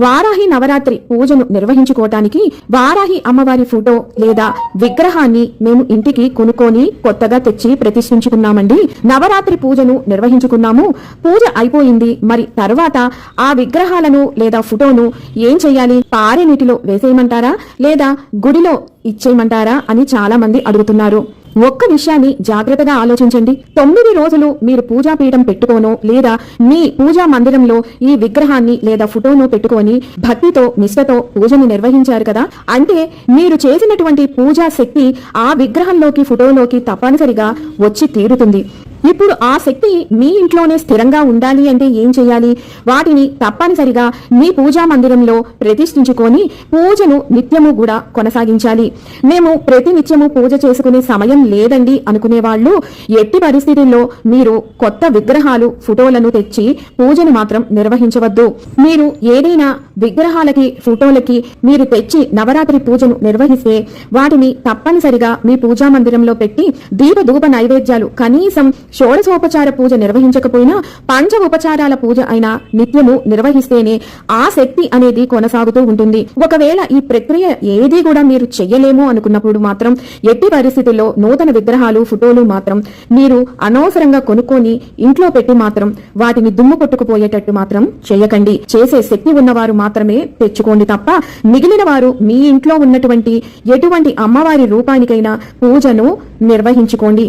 వారాహి నవరాత్రి పూజను నిర్వహించుకోవటానికి వారాహి అమ్మవారి ఫోటో లేదా విగ్రహాన్ని మేము ఇంటికి కొనుక్కొని కొత్తగా తెచ్చి ప్రతిష్ఠించుకున్నామండి. నవరాత్రి పూజను నిర్వహించుకున్నాము. పూజ అయిపోయింది. మరి తర్వాత ఆ విగ్రహాలను లేదా ఫోటోను ఏం చేయాలి? పారే నీటిలో వేసేయమంటారా? లేదా గుడిలో ఇచ్చేయమంటారా? అని చాలా మంది అడుగుతున్నారు. ఒక్క విషయాన్ని జాగ్రత్తగా ఆలోచించండి. తొమ్మిది రోజులు మీరు పూజా పీఠం పెట్టుకోనో లేదా మీ పూజా మందిరంలో ఈ విగ్రహాన్ని లేదా ఫోటోను పెట్టుకొని భక్తితో నిష్ఠతో పూజను నిర్వహించారు కదా? అంటే మీరు చేసినటువంటి పూజా శక్తి ఆ విగ్రహంలోకి ఫోటోలోకి తప్పనిసరిగా వచ్చి తీరుతుంది. ఇప్పుడు ఆ శక్తి మీ ఇంట్లోనే స్థిరంగా ఉండాలి అంటే ఏం చేయాలి? వాటిని తప్పనిసరిగా మీ పూజా మందిరంలో ప్రతిష్ఠించుకొని పూజను నిత్యము కూడా కొనసాగించాలి. మేము ప్రతి నిత్యము పూజ చేసుకునే సమయం లేదండి అనుకునే వాళ్ళు ఎట్టి పరిస్థితుల్లో మీరు కొత్త విగ్రహాలు ఫోటోలను తెచ్చి పూజను మాత్రం నిర్వహించవద్దు. మీరు ఏదైనా విగ్రహాలకి ఫోటోలకి మీరు తెచ్చి నవరాత్రి పూజను నిర్వహిస్తే వాటిని తప్పనిసరిగా మీ పూజా మందిరంలో పెట్టి దీప ధూప నైవేద్యాలు కనీసం షోడశోపచార పూజ నిర్వహించకపోయినా పంచ ఉపచారాల పూజ అయినా నిత్యము నిర్వహిస్తేనే ఆ శక్తి అనేది కొనసాగుతూ ఉంటుంది. ఒకవేళ ఈ ప్రక్రియ ఏది కూడా మీరు చెయ్యలేము అనుకున్నప్పుడు మాత్రం ఎట్టి పరిస్థితుల్లో నూతన విగ్రహాలు ఫోటోలు మాత్రం మీరు అనవసరంగా కొనుక్కొని ఇంట్లో పెట్టి మాత్రం వాటిని దుమ్ము కొట్టుకుపోయేటట్టు మాత్రం చేయకండి చేసే శక్తి ఉన్నవారు మాత్రమే తెచ్చుకోండి తప్ప మిగిలిన వారు మీ ఇంట్లో ఉన్నటువంటి ఎటువంటి అమ్మవారి రూపానికైనా పూజను నిర్వహించుకోండి.